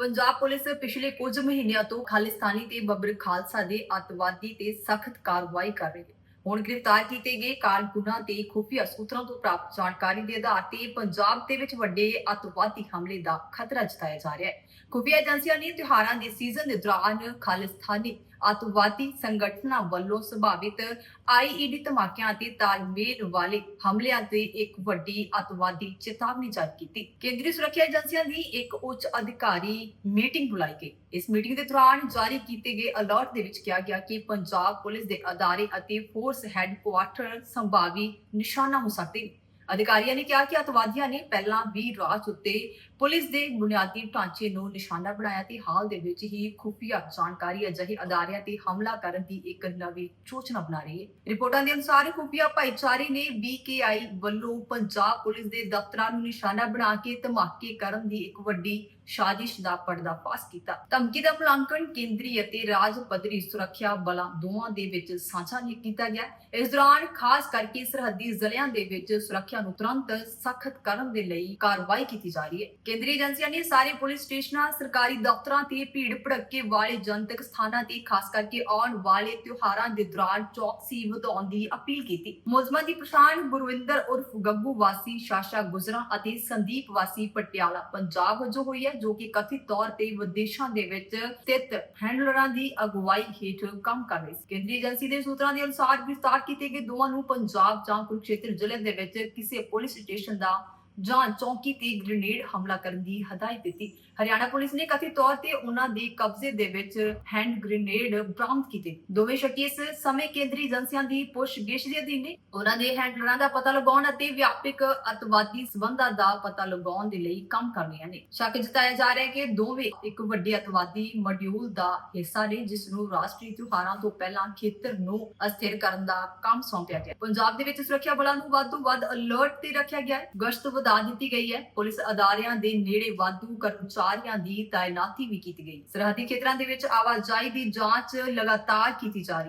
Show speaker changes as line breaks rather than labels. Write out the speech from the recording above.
Punjab police ਪਿਛਲੇ ਕੁਝ ਮਹੀਨਿਆਂ ਤੋਂ ਖਾਲਿਸਤਾਨੀ ਤੇ ਬੱਬਰ ਖਾਲਸਾ ਦੇ ਅੱਤਵਾਦੀ ਤੇ ਸਖਤ ਕਾਰਵਾਈ ਕਰ ਰਹੀ ਹੈ। ਹੁਣ ਗ੍ਰਿਫਤਾਰ ਕੀਤੇ ਗਏ ਕਾਰਕੁਨਾਂ ਤੇ ਖੁਫੀਆ ਸੂਤਰਾਂ ਤੋਂ ਪ੍ਰਾਪਤ ਜਾਣਕਾਰੀ ਦੇ ਆਧਾਰ ਤੇ ਪੰਜਾਬ ਦੇ ਵਿੱਚ ਵੱਡੇ ਅੱਤਵਾਦੀ ਹਮਲੇ ਦਾ ਖਤਰਾ ਜਤਾਇਆ ਜਾ ਰਿਹਾ ਹੈ। ਖੁਫੀਆ ਏਜੰਸੀਆਂ ਨੇ ਤਿਉਹਾਰਾਂ ਦੇ ਸੀਜ਼ਨ ਦੇ ਦੌਰਾਨ ਖਾਲਿਸਤਾਨੀ ਅੱਤਵਾਦੀ ਸੰਗਠਨਾਂ ਵੱਲੋਂ ਸੰਭਾਵਿਤ ਆਈਈਡੀ ਧਮਾਕਿਆਂ ਅਤੇ ਤਾਲਮੇਲ ਵਾਲੇ ਹਮਲਿਆਂ ਤੇ ਇੱਕ ਵੱਡੀ ਅੱਤਵਾਦੀ ਚੇਤਾਵਨੀ ਜਾਰੀ ਕੀਤੀ। ਕੇਂਦਰੀ ਸੁਰੱਖਿਆ ਏਜੰਸੀਆਂ ਦੀ ਇੱਕ ਉੱਚ ਅਧਿਕਾਰੀ ਮੀਟਿੰਗ ਬੁਲਾਈ ਗਈ। ਇਸ ਮੀਟਿੰਗ ਦੇ ਦੌਰਾਨ ਜਾਰੀ ਕੀਤੇ ਗਏ ਅਲਰਟ ਦੇ ਵਿੱਚ ਕਿਹਾ ਗਿਆ ਕਿ ਪੰਜਾਬ ਪੁਲਿਸ ਦੇ ਅਦਾਰੇ ਅਤੇ ਫੋਰਸ ਹੈੱਡਕੁਆਰਟਰ ਸੰਭਾਵੀ ਨਿਸ਼ਾਨਾ ਹੋ ਸਕਦੇ ਨੇ। ਅਧਿਕਾਰੀਆਂ ਨੇ ਕਿਹਾ ਕਿ ਅਤਵਾਦੀਆਂ ਨੇ ਪਹਿਲਾਂ ਵੀ ਰਾਜ ਉੱਤੇ ਪੁਲਿਸ ਦੇ ਬੁਨਿਆਦੀ ਢਾਂਚੇ ਨੂੰ ਨਿਸ਼ਾਨਾ ਬਣਾਇਆ ਤੇ ਹਾਲ ਦੇ ਵਿੱਚ ਹੀ ਖੁਫੀਆ ਜਾਣਕਾਰੀ, ਅਜਿਹੇ ਅਦਾਰਿਆਂ ਤੇ ਹਮਲਾ ਕਰਨ ਦੀ ਇੱਕ ਨਵੀਂ ਯੋਜਨਾ ਬਣਾ ਰਹੀ ਹੈ। ਰਿਪੋਰਟਾਂ ਦੇ ਅਨੁਸਾਰ ਖੁਫੀਆ ਭਾਈਚਾਰੇ ਨੇ BKI ਵੱਲੋਂ ਪੰਜਾਬ ਪੁਲਿਸ ਦੇ ਦਫ਼ਤਰਾਂ ਨੂੰ ਨਿਸ਼ਾਨਾ ਬਣਾ ਕੇ ਧਮਾਕੇ ਕਰਨ ਦੀ ਇੱਕ ਵੱਡੀ ਸਾਜ਼ਿਸ਼ ਦਾ ਪਰਦਾਫਾਸ਼ ਕੀਤਾ। ਧਮਕੀ ਦਾ ਮੁਲਾਂਕਣ ਕੇਂਦਰੀ ਅਤੇ ਰਾਜ ਪੱਧਰੀ ਸੁਰੱਖਿਆ ਬਲਾਂ ਦੋਵਾਂ ਦੇ ਵਿੱਚ ਸਾਂਝਾ ਕੀਤਾ ਗਿਆ। ਇਸ ਦੌਰਾਨ ਖਾਸ ਕਰਕੇ ਸਰਹੱਦੀ ਜ਼ਿਲ੍ਹਿਆਂ ਦੇ ਵਿੱਚ ਸੁਰੱਖਿਆ ਨੂੰ ਤੁਰੰਤ ਸਖਤ ਕਰਨ ਦੇ ਲਈ ਕਾਰਵਾਈ ਕੀਤੀ ਜਾ ਰਹੀ ਹੈ। ਕੇਂਦਰੀ ਏਜੰਸੀਆਂ ਨੇ ਸਾਰੇ ਪੁਲਿਸ ਸਟੇਸ਼ਨਾਂ, ਸਰਕਾਰੀ ਦਫ਼ਤਰਾਂ ਤੇ ਭੀੜ ਭੜੱਕੇ ਵਾਲੇ ਜਨਤਕ ਸਥਾਨਾਂ ਤੇ, ਖਾਸ ਕਰਕੇ ਆਉਣ ਵਾਲੇ ਤਿਉਹਾਰਾਂ ਦੇ ਦੌਰਾਨ ਚੌਕਸੀ ਵਧਾਉਣ ਦੀ ਅਪੀਲ ਕੀਤੀ। ਮੁਲਜ਼ਮਾਂ ਦੀ ਪਛਾਣ ਗੁਰਵਿੰਦਰ ਉਰਫ ਗੱਗੂ ਵਾਸੀ, ਸ਼ਾਸ਼ਾ ਗੁਜਰਾ ਅਤੇ ਸੰਦੀਪ ਵਾਸੀ ਪਟਿਆਲਾ, ਪੰਜਾਬ ਵਜੋਂ ਹੋਈ ਹੈ ਜੋ ਕਿ ਕਥਿਤ ਤੌਰ ਤੇ ਵਿਦੇਸ਼ਾਂ ਦੇ ਵਿੱਚ ਸਥਿਤ ਹੈਂਡਲਰਾਂ ਦੀ ਅਗਵਾਈ ਹੇਠ ਕੰਮ ਕਰ ਰਹੇ ਸੀ। ਕੇਂਦਰੀ ਏਜੰਸੀ ਦੇ ਸੂਤਰਾਂ ਦੇ ਅਨੁਸਾਰ ਗ੍ਰਿਫਤਾਰ ਕੀਤੇ ਗਏ ਦੋਵਾਂ ਨੂੰ ਪੰਜਾਬ ਜਾਂ ਕੁਰੂਕਸ਼ੇਤਰ ਜ਼ਿਲ੍ਹੇ ਦੇ ਵਿੱਚ ਕਿਸੇ ਪੁਲਿਸ ਸਟੇਸ਼ਨ ਦਾ ਜਾਂ ਚੌਂਕੀ ਤੇ ਗ੍ਰੇਨੇਡ ਹਮਲਾ ਕਰਨ ਦੀ ਹਦਾਇਤ ਦਿੱਤੀ। ਹਰਿਆਣਾ ਪੁਲਿਸ ਨੇ ਕਥਿਤ ਤੌਰ ਤੇ ਉਹਨਾਂ ਦੇ ਕਬਜ਼ੇ ਦੇ ਵਿੱਚ ਹੈਂਡ ਗ੍ਰੇਨੇਡ ਬਰਾਮਦ ਕੀਤੇ। ਦੋਵੇਂ ਸ਼ੱਕੀ ਇਸ ਸਮੇਂ ਕੇਂਦਰੀ ਏਜੰਸੀਆਂ ਦੀ ਪੁੱਛਗਿੱਛ ਦੇ ਅਧੀਨ ਨੇ। ਉਹਨਾਂ ਦੇ ਹੈਂਡਲਰਾਂ ਦਾ ਪਤਾ ਲਗਾਉਣ ਅਤੇ ਵਿਆਪਕ ਅਤਵਾਦੀ ਸਬੰਧਾਂ ਦਾ ਪਤਾ ਲਗਾਉਣ ਦੇ ਲਈ ਕੰਮ ਕਰ ਰਹੀਆਂ ਨੇ। ਸ਼ੱਕ ਜਤਾਇਆ ਜਾ ਰਿਹਾ ਹੈ ਕਿ ਦੋਵੇਂ ਇੱਕ ਵੱਡੇ ਅਤਵਾਦੀ ਮੋਡਿਊਲ ਦਾ ਹਿੱਸਾ ਨੇ, ਜਿਸ ਨੂੰ ਰਾਸ਼ਟਰੀ ਤਿਉਹਾਰਾਂ ਤੋਂ ਪਹਿਲਾਂ ਖੇਤਰ ਨੂੰ ਅਸਥਿਰ ਕਰਨ ਦਾ ਕੰਮ ਸੌਂਪਿਆ ਗਿਆ। ਪੰਜਾਬ ਦੇ ਵਿੱਚ ਸੁਰੱਖਿਆ ਬਲਾਂ ਨੂੰ ਵੱਧ ਤੋਂ ਵੱਧ ਅਲਰਟ ਤੇ ਰੱਖਿਆ ਗਿਆ ਹੈ। ਗਸ਼ਤ ਵਧਾ ਦਿੱਤੀ ਗਈ ਹੈ। ਪੁਲਿਸ ਅਦਾਰਿਆਂ ਦੇ ਨੇੜੇ ਵਾਧੂ ਕਰਮਚਾਰੀਆਂ ਦੀ ਤਾਇਨਾਤੀ ਵੀ ਕੀਤੀ ਗਈ। ਸਰਹੱਦੀ ਖੇਤਰਾਂ ਦੇ ਵਿੱਚ ਆਵਾਜਾਈ ਦੀ ਜਾਂਚ ਲਗਾਤਾਰ ਕੀਤੀ ਜਾ ਰਹੀ ਹੈ।